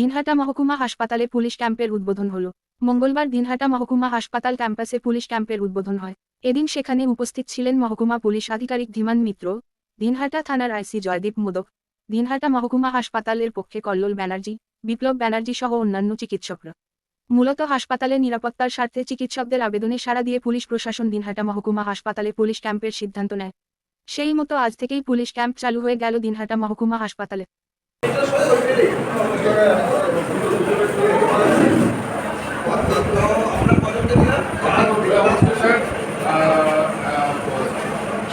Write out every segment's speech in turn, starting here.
দিনহাটা মহকুমা হাসপাতালে পুলিশ ক্যাম্পের উদ্বোধন হল। মঙ্গলবার দিনহাটা মহকুমা হাসপাতাল ক্যাম্পাসে পুলিশ ক্যাম্পের উদ্বোধন হয়। এদিন সেখানে উপস্থিত ছিলেন মহকুমা পুলিশ আধিকারিক ধীমান মিত্র, দিনহাটা থানার আইসি জয়দীপ মোদক, দিনহাটা মহকুমা হাসপাতালের পক্ষে কল্লোল ব্যানার্জি, বিপ্লব ব্যানার্জি সহ অন্যান্য চিকিৎসকরা। মূলত হাসপাতালের নিরাপত্তার স্বার্থে চিকিৎসকদের আবেদনে সাড়া দিয়ে পুলিশ প্রশাসন দিনহাটা মহকুমা হাসপাতালে পুলিশ ক্যাম্পের সিদ্ধান্ত নেয়। সেই মতো আজ থেকেই পুলিশ ক্যাম্প চালু হয়ে গেল দিনহাটা মহকুমা হাসপাতালে।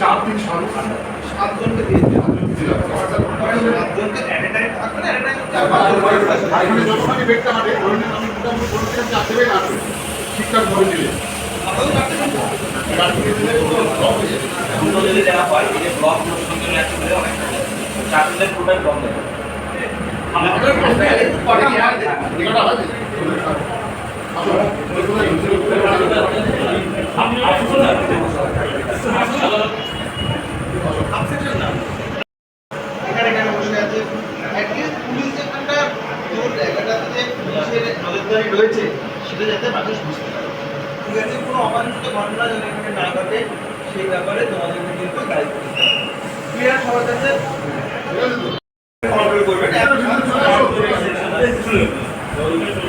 চার দিন সাত সাতজনকে দিয়েছে সাতজনকে at a time থাকবে না, at a time এখানে যতখানি ব্যক্তি হাঁটে ধরে নিন আমি মোটামুটি বলছিলাম চারটে ব্যাগ আসবে ঠিকঠাক ধরে দিলে ব্লক হয়ে যাবে। ব্লক একসাথে অনেকটা চারজনের টোটাল ব্লক সেটা যাতে ঠিক আছে। কোনো অবাঞ্ছিত না ঘটে সেই ব্যাপারে তোমাদেরকে কিন্তু দায়িত্ব নিতে সবার কাছে কন্ট্রোল করবে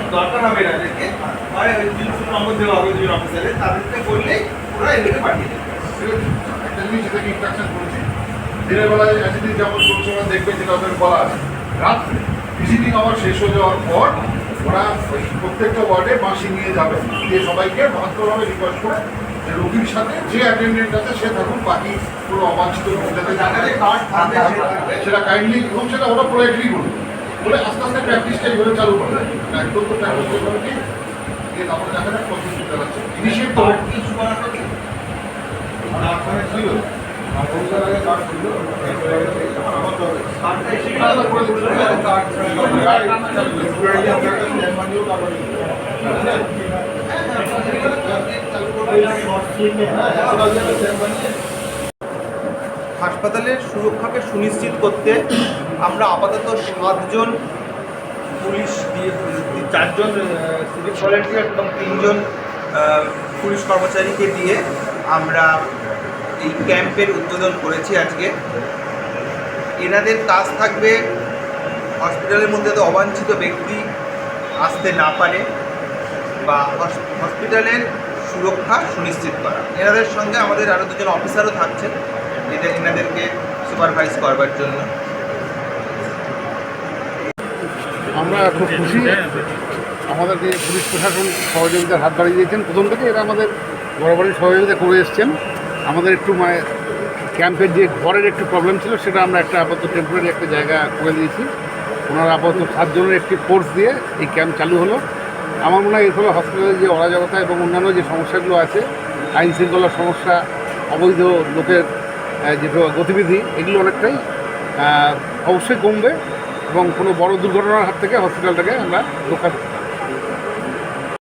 দরকার হবে তিনশো নম্বর দেওয়া হবে দুজন অফিসারে তাদেরকে বললে ওরা এদেরকে পাঠিয়ে দেবে। একটা জিনিস যেটাকে ইনস্ট্রাকশন করেছি দিনের বেলায় এসিডির যেমন পরিষেবা দেখবে যেটা ওদের বলা আছে। রাত্রে ভিজিটিং আওয়ার শেষ হয়ে যাওয়ার পর ওরা ওই প্রত্যেকটা ওয়ার্ডে বাঁশি নিয়ে যাবে। দিয়ে সবাইকে ভাগ্যভাবে রিকোয়েস্ট করে যে রোগীর সাথে যে অ্যাটেন্ডেন্ট আছে সে থাকুন বাকি কোনো অবাঞ্ছিত যাতে। সেটা কাইন্ডলি এবং সেটা ওরা পুরো এগ্রি করবে বলে আস্তে আস্তে প্র্যাকটিসটা এইভাবে চালু করবে একদম তো প্র্যাকটিস করবে কি দিয়ে তারপরে দেখা যাক কত তো কি কার্ডটা এসে আলাদা করে দিতে হবে। কার্ড হাসপাতালের সুরক্ষাকে সুনিশ্চিত করতে আমরা আপাতত সাতজন পুলিশ দিয়ে চারজন সিভিক ভলেন্টিয়ার এবং তিনজন পুলিশ কর্মচারীকে দিয়ে আমরা এই ক্যাম্পের উদ্বোধন করেছি আজকে। এনাদের কাজ থাকবে হসপিটালের মধ্যে তো অবাঞ্ছিত ব্যক্তি আসতে না পারে বা হস- হসপিটালের সুরক্ষা সুনিশ্চিত করা। এনাদের সঙ্গে আমাদের আরও দুজন অফিসারও থাকছেন। সুপারভাইজ করবার জন্য। আমরা খুব খুশি আমাদেরকে পুলিশ প্রশাসন সহযোগিতার হাত বাড়িয়ে দিয়েছেন। প্রথম থেকে এরা আমাদের বরাবরই সহযোগিতা করে এসছেন। আমাদের একটু মানে ক্যাম্পের যে ঘরের একটু প্রবলেম ছিল, সেটা আমরা একটা আপাতত টেম্পোরারি একটা জায়গা করে দিয়েছি। ওনারা আপাতত সাতজনের একটি ফোর্স দিয়ে এই ক্যাম্প চালু হলো। আমার মনে হয় এর ফলে হসপিটালের যে অরাজকতা এবং অন্যান্য যে সমস্যাগুলো আছে আইন শৃঙ্খলার সমস্যা, অবৈধ লোকের যে গতিবিধি, এগুলো অনেকটাই অবশ্যই কমবে এবং কোনো বড় দুর্ঘটনার হাত থেকে হসপিটালটাকে আমরা রক্ষা